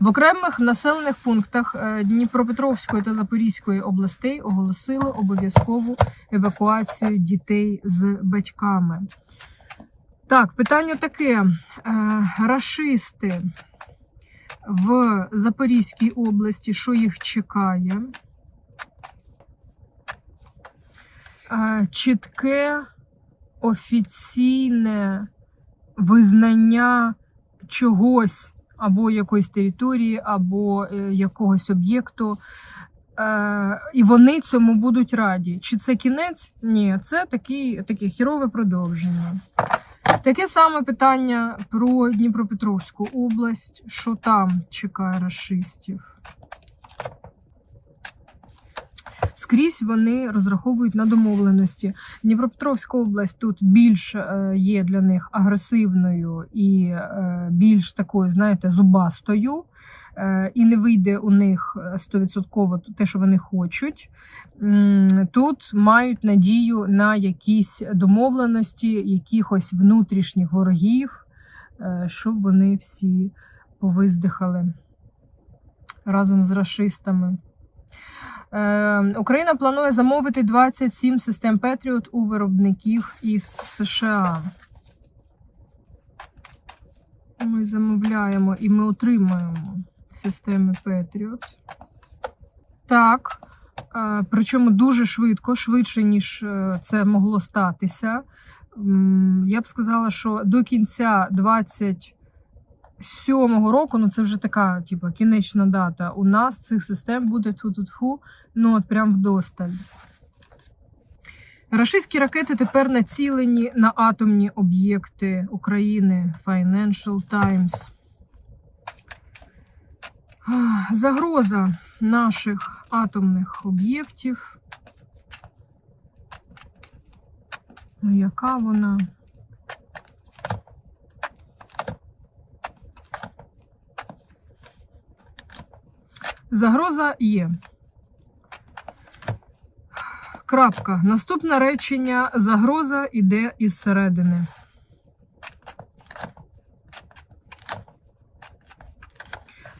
В окремих населених пунктах е, Дніпропетровської та Запорізької областей оголосили обов'язкову евакуацію дітей з батьками. Так, питання таке: Е, рашисти в Запорізькій області, що їх чекає? Е, Чітке офіційне визнання чогось або якоїсь території, або е, якогось об'єкту. Е, і вони цьому будуть раді. Чи це кінець? Ні, це такі, таке хірове продовження. Таке саме питання про Дніпропетровську область, що там чекає расистів. Скрізь вони розраховують на домовленості. Дніпропетровська область тут більш е, є для них агресивною і е, більш такою, знаєте, зубастою. Е, І не вийде у них 100% те, що вони хочуть. Тут мають надію на якісь домовленості, якихось внутрішніх ворогів, щоб вони всі повиздихали разом з расистами. Е, Україна планує замовити 27 систем Patriot у виробників із США. Ми замовляємо і ми отримаємо системи Patriot. Так. е, Причому дуже швидко, швидше, ніж е, це могло статися. Я б сказала, що до кінця 27-го року, ну це вже така, типу, кінечна дата. У нас цих систем буде тфу-тфу-тфу, ну от прям вдосталь. Рашистські ракети тепер націлені на атомні об'єкти України. Financial Times. Загроза наших атомних об'єктів. Ну, яка вона? Загроза є. Крапка. Наступне речення. Загроза іде із середини.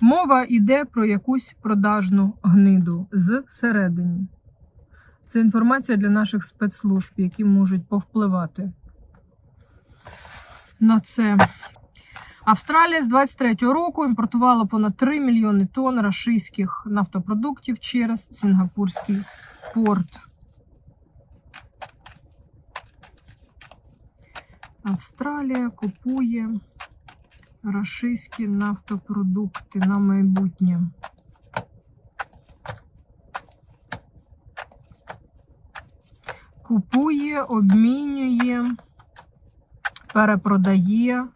Мова йде про якусь продажну гниду з середини. Це інформація для наших спецслужб, які можуть повпливати на це. Австралія з 23-го року імпортувала понад 3 мільйони тонн рашистських нафтопродуктів через Сінгапурський порт. Австралія купує рашистські нафтопродукти на майбутнє. Купує, обмінює, перепродає.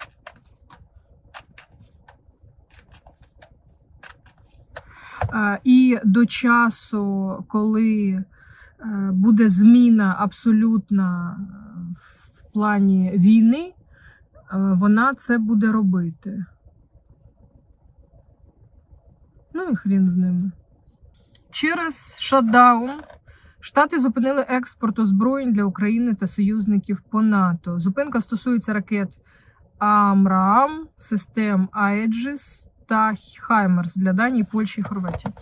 І до часу, коли е, буде зміна абсолютна в плані війни, е, вона це буде робити. Ну і хрін з ними. Через шатдаун Штати зупинили експорт озброєнь для України та союзників по НАТО. Зупинка стосується ракет Амрам, систем Аеджис та Хаймерс для Данії, Польщі і Хорватії.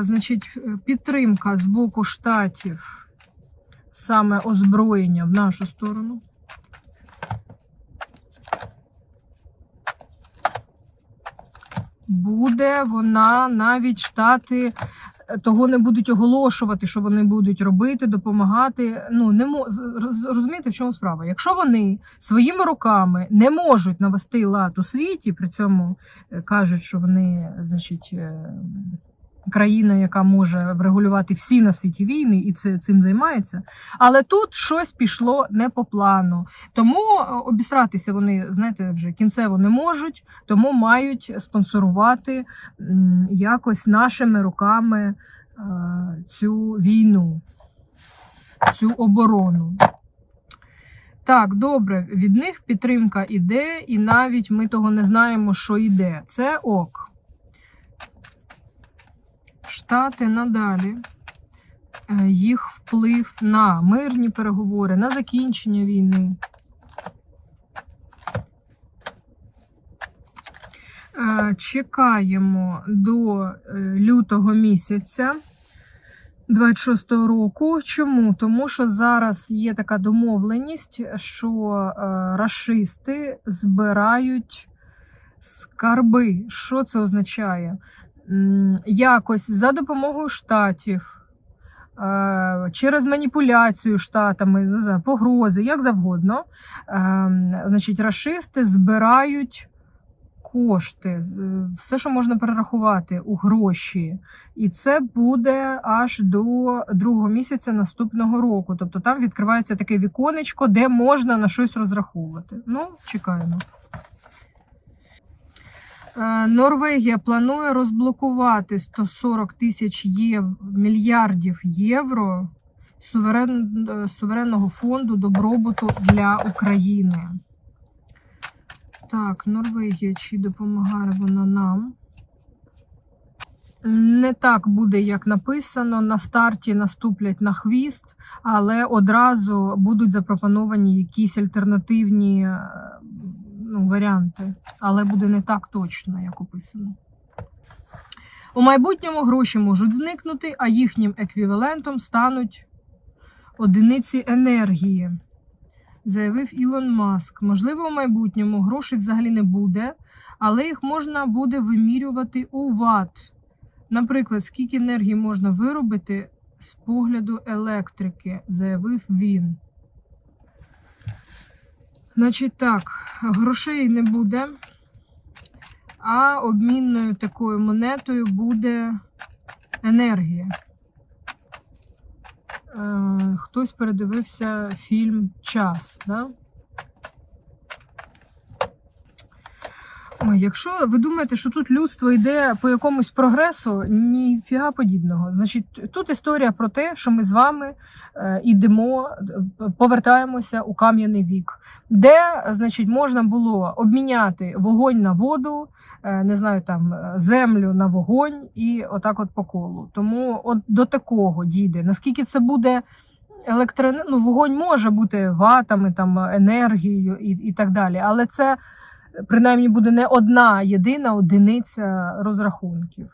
Значить, підтримка з боку штатів саме озброєння в нашу сторону. Буде вона навіть штати того не будуть оголошувати, що вони будуть робити, допомагати. Ну не мо... роз- розумієте, в чому справа? Якщо вони своїми руками не можуть навести лад у світі, при цьому е, кажуть, що вони, значить, е, країна, яка може врегулювати всі на світі війни, і це цим займається. Але тут щось пішло не по плану. Тому е, обісратися вони, знаєте, вже кінцево не можуть, тому мають спонсорувати якось нашими руками е, цю війну, цю оборону. Так, добре, від них підтримка іде, і навіть ми того не знаємо, що йде. Це ок. Штати надалі е, їх вплив на мирні переговори, на закінчення війни. Е, Чекаємо до е, лютого місяця 26-го року. Чому? Тому що зараз є така домовленість, що рашисти збирають скарби. Що це означає? Якось за допомогою штатів. е, Через маніпуляцію штатами, погрози, як завгодно, е, значить, рашисти збирають кошти, все, що можна перерахувати у гроші. І це буде аж до другого місяця наступного року. Тобто там відкривається таке віконечко, де можна на щось розраховувати. Ну, чекаємо. Е, Норвегія планує розблокувати 140 тисяч єв... мільярдів євро суверен... е, суверенного фонду добробуту для України. Так, Норвегія, чи допомагає вона нам? Не так буде, як написано. На старті наступлять на хвіст, але одразу будуть запропоновані якісь альтернативні е, ну, варіанти. Але буде не так точно, як описано. У майбутньому гроші можуть зникнути, а їхнім еквівалентом стануть одиниці енергії заявив Ілон Маск. Можливо, у майбутньому грошей взагалі не буде, але їх можна буде вимірювати у ватт. Наприклад, скільки енергії можна виробити з погляду електрики, заявив він. Значить так, грошей не буде, а обмінною такою монетою буде енергія. Е, хтось передивився фільм Час. Да? Ой, якщо ви думаєте, що тут людство йде по якомусь прогресу, ніфіга подібного. Значить, тут історія про те, що ми з вами е, йдемо, повертаємося у кам'яний вік, де значить, можна було обміняти вогонь на воду, е, не знаю, там е, землю на вогонь і отак от по колу. Тому от до такого дійде. Наскільки це буде електро... ну, вогонь може бути ватами, там, енергією і, і так далі, але це принаймні буде не одна єдина одиниця розрахунків.